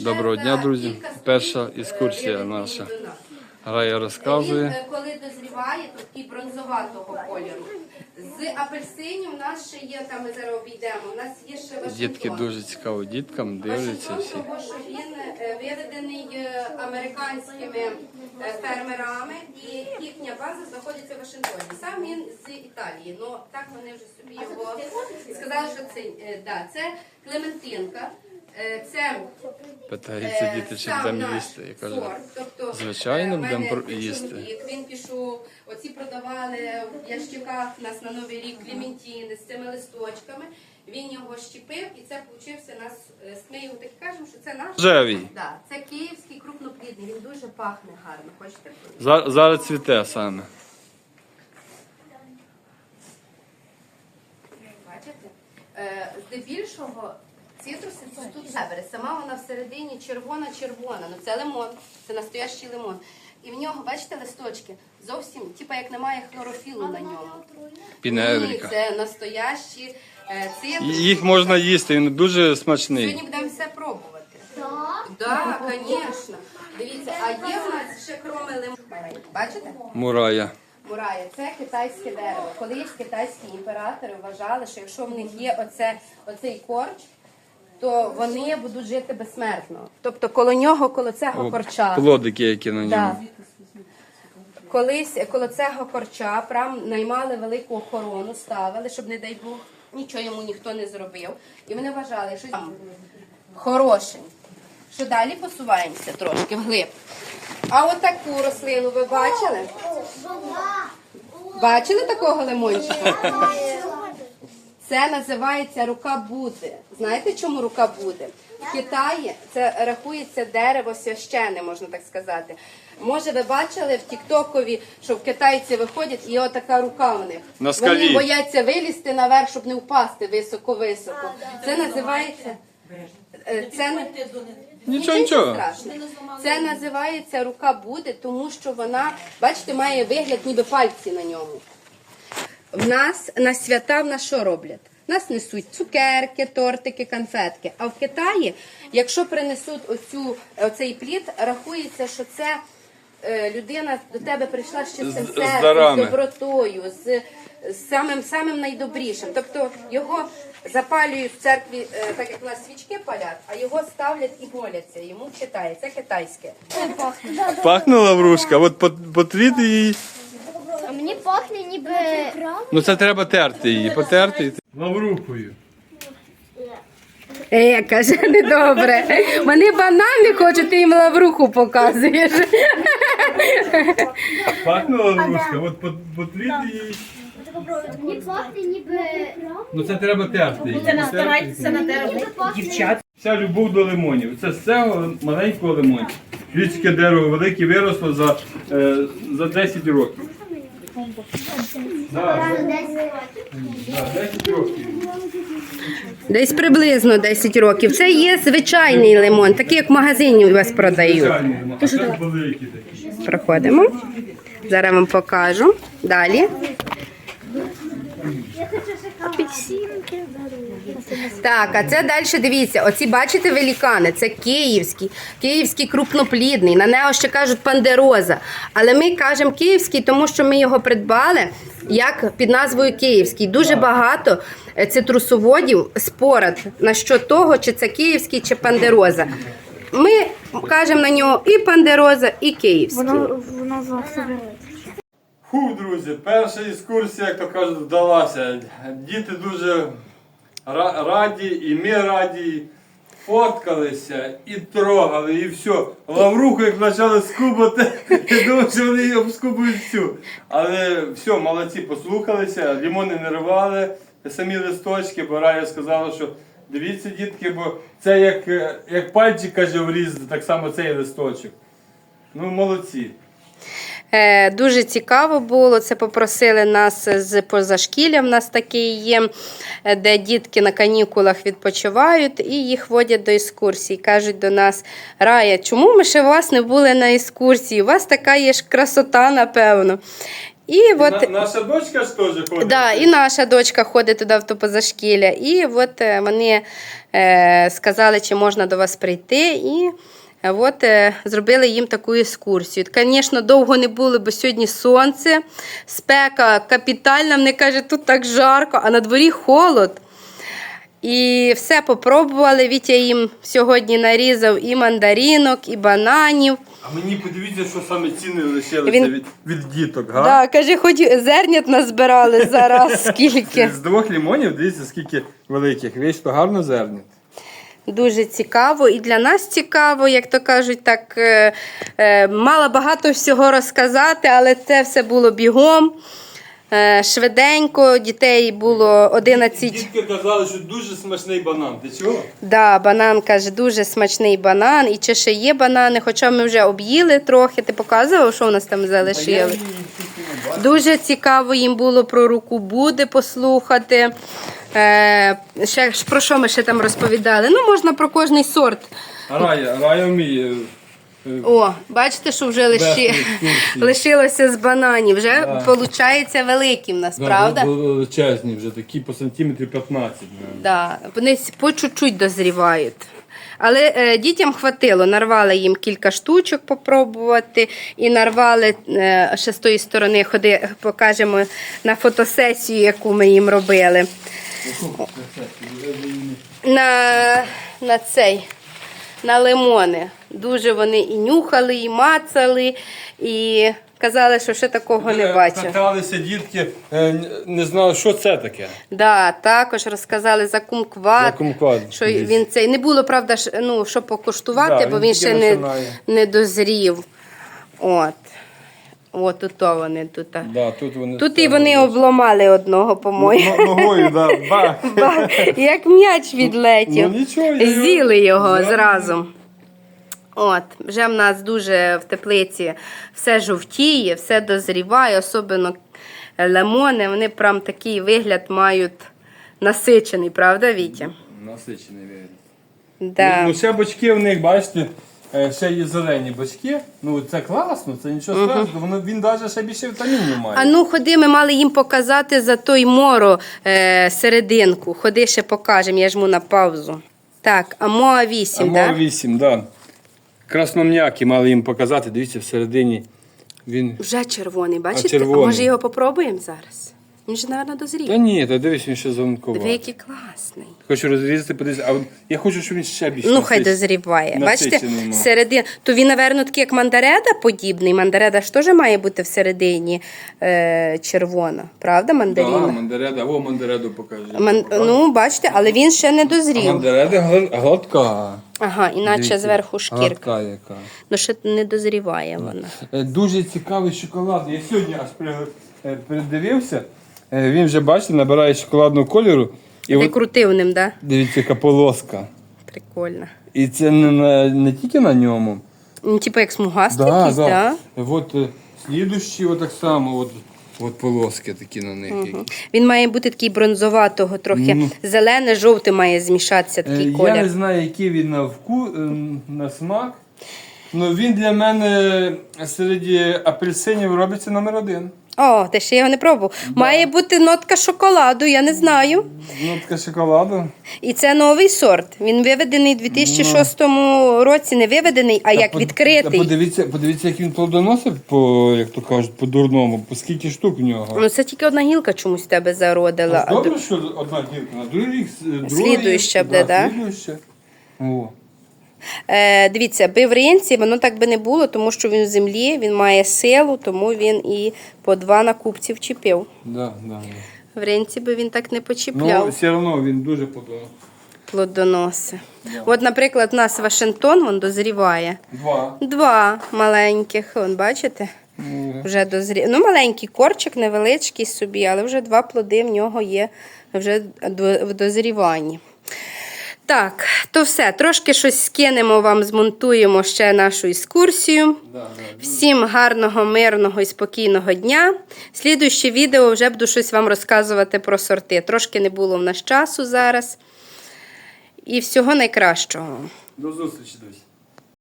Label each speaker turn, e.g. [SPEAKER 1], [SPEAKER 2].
[SPEAKER 1] Доброго дня, друзі. Перша
[SPEAKER 2] е,
[SPEAKER 1] екскурсія наша.
[SPEAKER 2] вина.
[SPEAKER 1] Рая
[SPEAKER 2] Він,
[SPEAKER 1] розказує.
[SPEAKER 2] е, коли дозріває, то такий бронзоватого кольору. З апельсинів у нас ще є, там ми зараз обійдемо, у нас є ще Вашингтон.
[SPEAKER 1] Дітки дуже цікаво діткам, дивляться всі.
[SPEAKER 2] тому що він е, виведений американськими фермерами, і їхня база знаходиться в Вашингтоні. Сам він з Італії, ну так вони вже собі його сказали, що це, да, це Клементинка. Е, Це
[SPEAKER 1] Питаються
[SPEAKER 2] Е,
[SPEAKER 1] діти, чи
[SPEAKER 2] сам
[SPEAKER 1] будемо
[SPEAKER 2] наш
[SPEAKER 1] їсти. Я кажу,
[SPEAKER 2] сорт, тобто,
[SPEAKER 1] звичайно,
[SPEAKER 2] е, в мене
[SPEAKER 1] будемо про- їсти.
[SPEAKER 2] чоловік, Він пішов, оці продавали в ящиках нас на Новий рік клементіни з цими листочками. Він його щепив і це получився нас. е, Ми його так і кажемо, що це наш.
[SPEAKER 1] Рожевий.
[SPEAKER 2] Да, це київський крупноплідний, він дуже пахне гарно. Хочете?
[SPEAKER 1] За- Зараз цвіте саме.
[SPEAKER 2] Бачите? Е, здебільшого цитруси це тут забере. Сама вона всередині червона-червона. Ну це лимон, це настоящий лимон. І в нього, бачите, листочки зовсім, типа як немає хлорофілу на ньому. Ні,
[SPEAKER 1] Піневріка.
[SPEAKER 2] це настоящі е, цитруси.
[SPEAKER 1] Їх можна їсти, він дуже смачний.
[SPEAKER 2] Сьогодні будемо все пробувати. Так, да, звісно. Дивіться, а є в нас ще кроме лимона. Бачите?
[SPEAKER 1] Мурая.
[SPEAKER 2] Мурая, це китайське дерево. Колись китайські імператори вважали, що якщо в них є оце, оцей корч, то вони будуть жити безсмертно. Тобто коло нього, коло цього
[SPEAKER 1] О,
[SPEAKER 2] корча.
[SPEAKER 1] Плодики, які на
[SPEAKER 2] Да. Колись коло цього корча прям наймали велику охорону, ставили, щоб, не дай Бог, нічого йому ніхто не зробив. І вони вважали, що там хороший. Що далі посуваємося трошки вглиб. А отаку рослину ви бачили? Бачили такого лимончика? Це називається рука Будди. Знаєте, чому рука Будди? В Китаї це рахується дерево священне, можна так сказати. Може, ви бачили в Тіктокові, що в китайці виходять і отака рука в них.
[SPEAKER 1] На скалі.
[SPEAKER 2] Вони бояться вилізти наверх, щоб не впасти високо-високо. Це називається. е, Це не
[SPEAKER 1] Нічого, нічого.
[SPEAKER 2] Це називається рука Будди, тому що вона, бачите, має вигляд, ніби пальці на ньому. В нас на свята в нас що роблять? Нас несуть цукерки, тортики, конфетки. А в Китаї, якщо принесуть оцю, оцей плід, рахується, що це е, людина до тебе прийшла з чистим
[SPEAKER 1] З- з
[SPEAKER 2] серцем, з добротою, з, з самим самим найдобрішим. Тобто його запалюють в церкві, е, так як у нас свічки палять, а його ставлять і моляться. Йому в Китаї. Це китайське.
[SPEAKER 1] Пахне лаврушка, от пот- потріти її.
[SPEAKER 3] Ніби
[SPEAKER 1] Ну це треба терти її, потерти. і- Лаврухою.
[SPEAKER 2] Е, каже, недобре. Вони банани хочуть, ти їм лавруху показуєш.
[SPEAKER 1] Пахне лаврушка, от потріти її.
[SPEAKER 3] пахне ніби
[SPEAKER 1] Ну це треба терти її.
[SPEAKER 4] Це настарайтеся на робити. Дівчат.
[SPEAKER 1] Вся любов до лимонів. Це з цього маленького лимончика. Людське дерево велике виросло за, е, за 10 років.
[SPEAKER 2] Десь приблизно 10 років. Це є звичайний лимон, такий як в магазині у вас продають. Проходимо. Зараз вам покажу. Далі. Так, а це далі дивіться. Оці бачите велікани, це київський, київський крупноплідний. На нього ще кажуть пандероза. Але ми кажемо київський, тому що ми його придбали як під назвою Київський. Дуже багато е, цитрусоводів спорад на що того, чи це київський, чи пандероза. Ми кажемо на нього і пандероза, і київський.
[SPEAKER 3] воно зовсім.
[SPEAKER 1] Фу, друзі, перша екскурсія, як то кажуть, вдалася. Діти дуже раді, і ми раді. Фоткалися і трогали, і все. Лавруху, як почали скубати, я думав, що вони її обскубують всю. Але все, молодці, послухалися, лімони не рвали, самі листочки, бо Рая сказала, що дивіться, дітки, бо це як, як пальчик каже врізати, так само цей листочок. Ну, молодці.
[SPEAKER 2] Е, Дуже цікаво було. Це попросили нас з позашкілля. В нас такий є, е, де дітки на канікулах відпочивають і їх водять до екскурсій. Кажуть до нас, Рая, чому ми ще вас не були на екскурсії? У вас така є ж красота, напевно. І от
[SPEAKER 1] На- наша дочка ж теж ходить.
[SPEAKER 2] Да, і наша дочка ходить туди в позашкілля. І от е, вони е, сказали, чи можна до вас прийти. І от е, зробили їм таку екскурсію. Звісно, довго не було, бо сьогодні сонце, спека капітальна. Вони кажуть, тут так жарко, а на дворі холод. І все попробували. Вітя їм сьогодні нарізав і мандарінок, і бананів.
[SPEAKER 1] А мені подивіться, що саме ціни лишилися
[SPEAKER 2] Він-
[SPEAKER 1] від, від діток, га?
[SPEAKER 2] Да, каже, хоч зернят назбирали зараз скільки.
[SPEAKER 1] З двох лімонів, дивіться, скільки великих. Вийшло гарно зернят.
[SPEAKER 2] Дуже цікаво і для нас цікаво, як то кажуть, так е, е, мала багато всього розказати, але це все було бігом. Е, швиденько, дітей було 11.
[SPEAKER 1] Дітки казали, що дуже смачний банан. Ти чого?
[SPEAKER 2] Да, банан каже, дуже смачний банан. І чи ще є банани, хоча ми вже об'їли трохи. Ти показував, що у нас там залишили? Дуже цікаво їм було про руку буде послухати. Е, ще, ж про що ми ще там розповідали? Ну, можна про кожний сорт.
[SPEAKER 1] Рая, Рая вміє. е,
[SPEAKER 2] О, бачите, що вже
[SPEAKER 1] екскурсії.
[SPEAKER 2] лишилося з бананів. Вже
[SPEAKER 1] Да.
[SPEAKER 2] виходить великим у нас, правда?
[SPEAKER 1] Величезні вже, такі по сантиметрів 15.
[SPEAKER 2] Да, вони по чуть-чуть дозрівають. Але е, дітям хватило, нарвали їм кілька штучок попробувати і нарвали е, ще з тої сторони, ходи, покажемо на фотосесію, яку ми їм робили. На, на цей, на лимони. Дуже вони і нюхали, і мацали, і казали, що ще такого не бачили.
[SPEAKER 1] Каталися дітки, е, не знали, що це таке.
[SPEAKER 2] Да, також розказали за кумкват.
[SPEAKER 1] За кумкват,
[SPEAKER 2] Що
[SPEAKER 1] десь.
[SPEAKER 2] він цей не було, правда, ж, ну, що покуштувати,
[SPEAKER 1] Да,
[SPEAKER 2] бо
[SPEAKER 1] він
[SPEAKER 2] він
[SPEAKER 1] тільки
[SPEAKER 2] ще не,
[SPEAKER 1] починає.
[SPEAKER 2] не дозрів. От. От тут вони тут.
[SPEAKER 1] Да, тут вони
[SPEAKER 2] Тут і вони обламали одного, по-моєму.
[SPEAKER 1] Но- Ногою, да, бах.
[SPEAKER 2] Ба, Як м'яч відлетів.
[SPEAKER 1] Ну, нічого, я його-
[SPEAKER 2] З'їли його
[SPEAKER 1] Зразу.
[SPEAKER 2] зразу. От, вже в нас дуже в теплиці все жовтіє, все дозріває, особливо лимони, вони прям такий вигляд мають насичений, правда, Вітя?
[SPEAKER 1] Насичений вигляд.
[SPEAKER 2] Да.
[SPEAKER 1] Ну, ще бочки в них, бачите, е, ще є зелені бочки. Ну це класно, це нічого страшного. Воно він навіть ще більше вітамінів має.
[SPEAKER 2] А ну ходи, ми мали їм показати за той моро е, серединку. Ходи ще покажемо, я жму на паузу. Так, а Моа 8,
[SPEAKER 1] а
[SPEAKER 2] так?
[SPEAKER 1] 8, так. Да. Красном'які мали їм показати, дивіться, всередині він.
[SPEAKER 2] Вже червоний, бачите?
[SPEAKER 1] червоний.
[SPEAKER 2] може його попробуємо зараз? Він же, мабуть, дозрів.
[SPEAKER 1] Та ні, та дивись, він ще
[SPEAKER 2] Диви,
[SPEAKER 1] зеленкував.
[SPEAKER 2] який класний.
[SPEAKER 1] Хочу розрізати, подивитися, а я хочу, щоб він ще більше.
[SPEAKER 2] Ну, хай
[SPEAKER 1] насич-
[SPEAKER 2] дозріває. Бачите,
[SPEAKER 1] насичений мав.
[SPEAKER 2] середин. То він, напевно, такий, як мандареда подібний. Мандареда ж теж має бути всередині е, червона. Правда,
[SPEAKER 1] Да, мандареда, о, мандареду покажи.
[SPEAKER 2] Ман... Ну, бачите, але він ще не
[SPEAKER 1] А
[SPEAKER 2] дозрів.
[SPEAKER 1] мандареда гла- гладка.
[SPEAKER 2] Ага, іначе
[SPEAKER 1] Дивіться,
[SPEAKER 2] зверху шкірка.
[SPEAKER 1] Гладка яка.
[SPEAKER 2] Ну, ще не дозріває вона.
[SPEAKER 1] Е, Дуже цікавий шоколад. Я сьогодні аж при- е, передивився. Е, Він вже, бачите, набирає шоколадного кольору. І
[SPEAKER 2] Ти
[SPEAKER 1] от,
[SPEAKER 2] крутив ним, да?
[SPEAKER 1] дивіться, яка полоска.
[SPEAKER 2] Прикольно.
[SPEAKER 1] І це не, на, не тільки на ньому.
[SPEAKER 2] Ну, типу як смугастий
[SPEAKER 1] Да,
[SPEAKER 2] якийсь,
[SPEAKER 1] да.
[SPEAKER 2] да?
[SPEAKER 1] От е, слідущі, от так само, от, от полоски такі на них. які.
[SPEAKER 2] Він має бути такий бронзоватого, трохи
[SPEAKER 1] Ну.
[SPEAKER 2] зелене, жовте має змішатися
[SPEAKER 1] Е,
[SPEAKER 2] такий
[SPEAKER 1] Я
[SPEAKER 2] колір.
[SPEAKER 1] не знаю, який він на вку, е, на смак. Ну він для мене серед апельсинів робиться номер один.
[SPEAKER 2] О, ти ще його не пробував. Має бути нотка шоколаду, я не знаю.
[SPEAKER 1] Нотка шоколаду.
[SPEAKER 2] І це новий сорт. Він виведений у 2006 році, не виведений, а як
[SPEAKER 1] та
[SPEAKER 2] відкритий.
[SPEAKER 1] Подивіться, подивіться, як він плодоносив, по, як то кажуть, по-дурному, по скільки штук в нього.
[SPEAKER 2] Ну, це тільки одна гілка чомусь в тебе зародила. а
[SPEAKER 1] Добре, що одна гілка, на другий рік, другий
[SPEAKER 2] Слідуюча
[SPEAKER 1] рік,
[SPEAKER 2] буде, да?
[SPEAKER 1] Слідуюча. О.
[SPEAKER 2] Е, дивіться, би в ринці воно так би не було, тому що він в землі, він має силу, тому він і по два на купці вчепив.
[SPEAKER 1] Да, да, да.
[SPEAKER 2] В ринці би він так не почіпляв.
[SPEAKER 1] Ну, все одно він дуже подобається.
[SPEAKER 2] плодоноси. От, наприклад, у нас Вашингтон він дозріває.
[SPEAKER 1] Два.
[SPEAKER 2] Два маленьких, вон, бачите?
[SPEAKER 1] Ну,
[SPEAKER 2] Вже дозрі... Ну, маленький корчик, невеличкий собі, але вже два плоди в нього є вже до- в дозріванні. Так, то все. Трошки щось скинемо вам, змонтуємо ще нашу екскурсію. Всім гарного, мирного і спокійного дня. Слідуюче відео вже буду щось вам розказувати про сорти. Трошки не було в нас часу зараз. І всього найкращого.
[SPEAKER 1] До зустрічі, друзі.